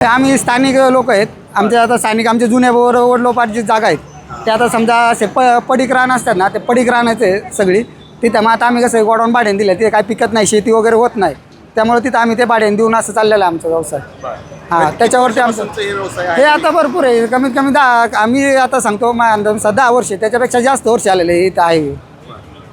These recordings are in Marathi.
आम्ही स्थानिक लोक आहेत. आमचे आता स्थानिक आमचे जुन्या वडलोपाटची जागा आहेत. ते आता समजा असे प पडीक रान असतात ना ते पडीक रानाचे सगळी. तिथं मग आता आम्ही कसं गोडाऊन भाड्याने दिलं ते काय पिकत नाही शेती वगैरे होत नाही. त्यामुळे तिथं आम्ही ते भाड्याने देऊन असं चाललेलं आहे आमचा व्यवसाय. हां त्याच्यावरती आमचं हे आता भरपूर आहे. कमीत कमी दहा आम्ही आता सांगतो अंदाजानुसार दहा वर्ष त्याच्यापेक्षा जास्त वर्ष आलेले इथं आहे.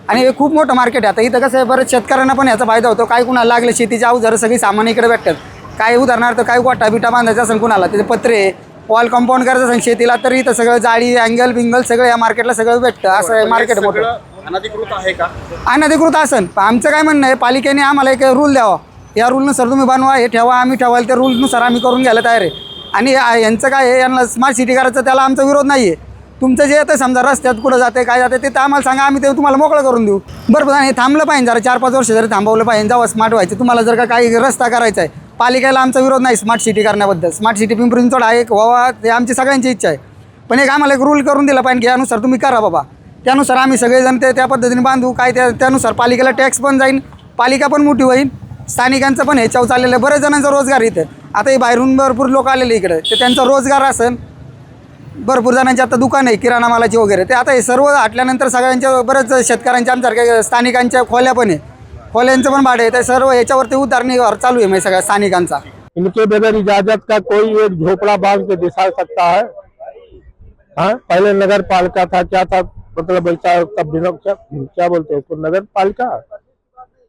आणि हे खूप मोठं मार्केट आहे. आता इथं कसं आहे बरेच शेतकऱ्यांना पण याचा फायदा होतो. काय कुणाला लागले शेतीची अवजारं सगळी सामान इकडे भेटतात. काय उदाहरणार्थ काय गोटा बिटा बांधायचा असेल कुणाला त्याचे पत्रे वॉल कंपाऊंड करायचं असेल शेतीला तर इथं सगळं जाळी अँगल बिंगल सगळं या मार्केटला सगळं भेटतं. असं आहे मार्केट मोठं. सगळं अनधिकृत आहे का? अनधिकृत असन. पण आमचं काय म्हणणं आहे पालिकेने आम्हाला एक रूल द्यावा. या रूलनुसार तुम्ही बनवा हे ठेवा आम्ही ठेवाल त्या रूलनुसार आम्ही करून घ्यायला तयार आहे. आणि या- यांचं काय आहे यांना स्मार्ट सिटी करायचं त्याला आमचा विरोध नाही आहे तुमचं जे येतं समजा रस्त्यात कुठं जाते काय जाते ते तर आम्हाला सांगा आम्ही ते तुम्हाला मोकळं करून देऊ. बरं पण हे थांबलं पाहिजे जरा चार पाच वर्ष जरी थांबवलं पाहिजे जेव्हा स्मार्ट व्हायचं तुम्हाला जर का काही रस्ता करायचा आहे पालिकेला आमचा विरोध नाही स्मार्ट सिटी करण्याबद्दल. स्मार्ट सिटी पिंपरी आहे एक व्हावा ते आमची सगळ्यांची इच्छा आहे. पण एक आम्हाला एक रूल करून दिला पाहिजे की यानुसार तुम्ही करा बाबा. त्यानुसार आम्ही सगळेजण ते त्या पद्धतीने बांधू काय त्या त्यानुसार पालिकेला टॅक्स पण जाईल पालिका पण मोठी होईल स्थानिकांचं पण ह्याच्यावर चाललेलं आहे. बरेच जणांचा रोजगार इथं. आता हे बाहेरून भरपूर लोक आलेले इकडे ते त्यांचा रोजगार असेल. भरपूर जणांची आता दुकान आहे किराणा मालाची वगैरे. ते आता हे सर्व हटल्यानंतर सगळ्यांच्या बरेच शेतकऱ्यांच्या आमच्यासारख्या स्थानिकांच्या खोल्या पण आहे. खोल्यांचं पण भाडं आहे. सर्व याच्यावरती उदाहरणीवर चालू आहे म्हणजे सगळ्या स्थानिकांचा. इनके बगैर इजाजत का कोई एक झोपड़ा बांध के दिखा सकता है? हाँ पहले नगर पालिका था क्या था? मतलब ऐसा तब बिना क्या, क्या बोलते हैं उसको? नगर पालिका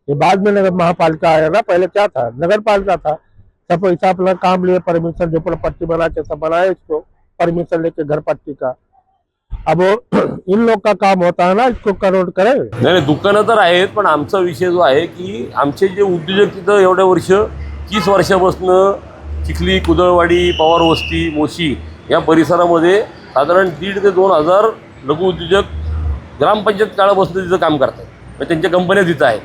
ये बाद में नगर महापालिका आया ना पहले क्या था? नगर पालिका था। सब ऐसा अपना काम लिए परमिशन झोपड़ा पट्टी बना के सब बनाए इसको परमिशन लेके घर पट्टी का। अब इन लोग का काम होता है ना इसको करोड करे नाही नाही दुकानं तर आहेत पण आमचा विषय जो आहे की आमचे जे उद्योजक तिथं एवढ्या वर्ष तीस वर्षापासून चिखली कुदळवाडी पवार वस्ती मोशी या परिसरामध्ये साधारण दीड ते दोन हजार लघु उद्योजक ग्रामपंचायत काळापासून तिथं काम करतात म्हणजे त्यांच्या कंपन्या तिथं आहेत.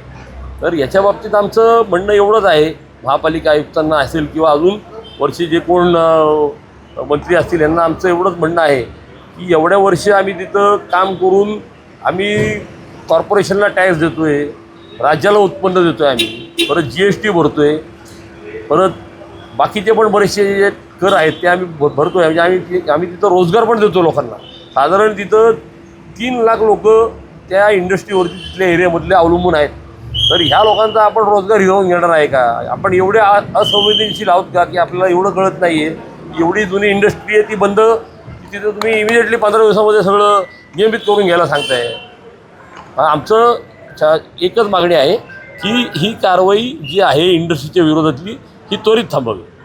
तर याच्या बाबतीत आमचं म्हणणं एवढंच आहे महापालिका आयुक्तांना असेल किंवा अजून वर्षी जे कोण मंत्री असतील यांना आमचं एवढंच म्हणणं आहे की एवढ्या वर्ष आम्ही तिथं काम करून आम्ही कॉर्पोरेशनला टॅक्स देतो आहे राज्याला उत्पन्न देतो आहे आम्ही परत जी एस टी भरतो आहे परत बाकीचे पण बरेचसे जे कर आहेत ते आम्ही भरतो आहे म्हणजे आम्ही आम्ही तिथं रोजगार पण देतो लोकांना. साधारण तिथं तीन लाख लोक त्या इंडस्ट्रीवरती तिथल्या एरियामधले अवलंबून आहेत. तर ह्या लोकांचा आपण रोजगार हिरावून घेणार आहे का? आपण एवढे असंवेदनशील आहोत का की आपल्याला एवढं कळत नाही आहे एवढी जुनी इंडस्ट्री आहे ती बंद तिथं तुम्ही इमिजिएटली पंधरा दिवसामध्ये सगळं नियमित करून घ्यायला सांगताय. आमचं चा- एकच मागणी आहे की ही कारवाई जी आहे इंडस्ट्रीच्या विरोधातली ही त्वरित थांबावी.